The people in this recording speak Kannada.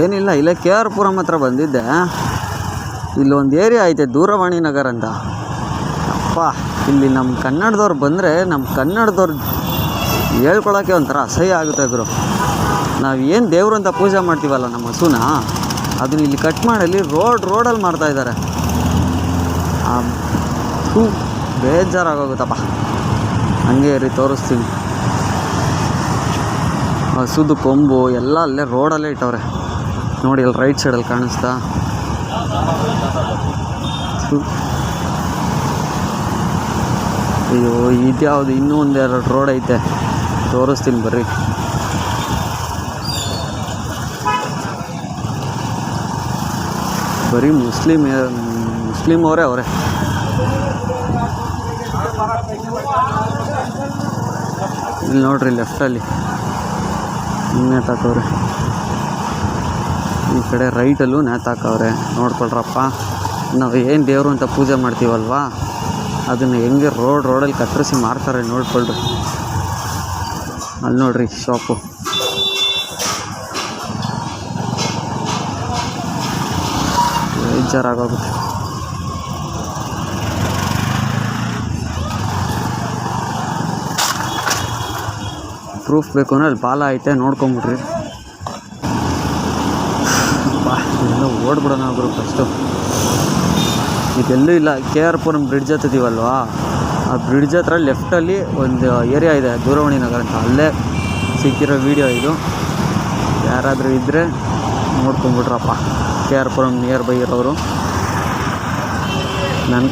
ಏನಿಲ್ಲ, ಇಲ್ಲೇ ಕೆ ಆರ್ ಪುರಂ ಹತ್ರ ಬಂದಿದ್ದೆ. ಇಲ್ಲೊಂದು ಏರಿಯಾ ಐತೆ, ದೂರವಾಣಿ ನಗರ ಅಂತ. ಅಪ್ಪ, ಇಲ್ಲಿ ನಮ್ಮ ಕನ್ನಡದವ್ರು ಬಂದರೆ ನಮ್ಮ ಕನ್ನಡದವ್ರು ಹೇಳ್ಕೊಳಕ್ಕೆ ಒಂಥರ ಅಸಹ್ಯ ಆಗುತ್ತೆ ಗುರು. ನಾವು ಏನು ದೇವರು ಅಂತ ಪೂಜೆ ಮಾಡ್ತೀವಲ್ಲ ನಮ್ಮ ಹಸುನ, ಅದನ್ನ ಇಲ್ಲಿ ಕಟ್ ಮಾಡಲಿ ರೋಡ್ ರೋಡಲ್ಲಿ ಮಾಡ್ತಾ ಇದ್ದಾರೆ ಹೂ ಬೇಜಾರಾಗೋಗುತ್ತಪ್ಪ. ಹಂಗೆ ರೀ ತೋರಿಸ್ತೀನಿ. ಹಸುದು ಕೊಂಬು ಎಲ್ಲ ಅಲ್ಲೇ ರೋಡಲ್ಲೇ ಇಟ್ಟವ್ರೆ. ನೋಡಿ ಅಲ್ಲಿ ರೈಟ್ ಸೈಡಲ್ಲಿ ಕಾಣಿಸ್ತಾ. ಅಯ್ಯೋ ಇದ್ಯಾವುದು ಇನ್ನೂ ಒಂದು ಎರಡು ರೋಡ್ ಐತೆ. ತೋರಿಸ್ತೀನಿ ಬರ್ರಿ. ಬರೀ ಮುಸ್ಲಿಮ್ ಮುಸ್ಲಿಮ್ ಅವರೇ ಅವರೇ. ಇಲ್ಲಿ ನೋಡ್ರಿ ಲೆಫ್ಟಲ್ಲಿ ನೇತಾಕವ್ರೆ ಈ ಕಡೆ ರೈಟಲ್ಲೂ ನೇತಾಕವ್ರೆ. ನೋಡ್ಕೊಳ್ರಪ್ಪ. ನಾವು ಏನು ದೇವರು ಅಂತ ಪೂಜೆ ಮಾಡ್ತೀವಲ್ವಾ? ಅದನ್ನು ಹೆಂಗೆ ರೋಡ್ ರೋಡಲ್ಲಿ ಕತ್ತರಿಸಿ ಮಾರ್ತಾರೆ ನೋಡ್ಕೊಳ್ರಿ. ಅಲ್ಲಿ ನೋಡ್ರಿ ಶಾಪು. ಬೇಜಾರಾಗೋಗುತ್ತೆ. ಪ್ರೂಫ್ ಬೇಕು ಅಂದರೆ ಅಲ್ಲಿ ಬಾಲ ಐತೆ, ನೋಡ್ಕೊಂಬಿಡ್ರಿ ಬಾ ಎಲ್ಲ ಓಡ್ಬಿಡೋಣ ಒಬ್ರು ಫಸ್ಟು ಇದೆಲ್ಲೂ ಇಲ್ಲ. ಕೆ ಆರ್ ಪುರಂ ಬ್ರಿಡ್ಜ್ ಹತ್ತಿದೀವಲ್ವಾ ಆ ಬ್ರಿಡ್ಜ್ ಹತ್ರ ಲೆಫ್ಟಲ್ಲಿ ಒಂದು ಏರಿಯಾ ಇದೆ, ದೂರವಾಣಿ ನಗರ ಅಂತ. ಅಲ್ಲೇ ಸಿಕ್ಕಿರೋ ವೀಡಿಯೋ ಇದು. ಯಾರಾದರೂ ಇದ್ದರೆ ನೋಡ್ಕೊಂಬಿಟ್ರಪ್ಪ K R Puram near by ಇರೋರು ನನ್ನ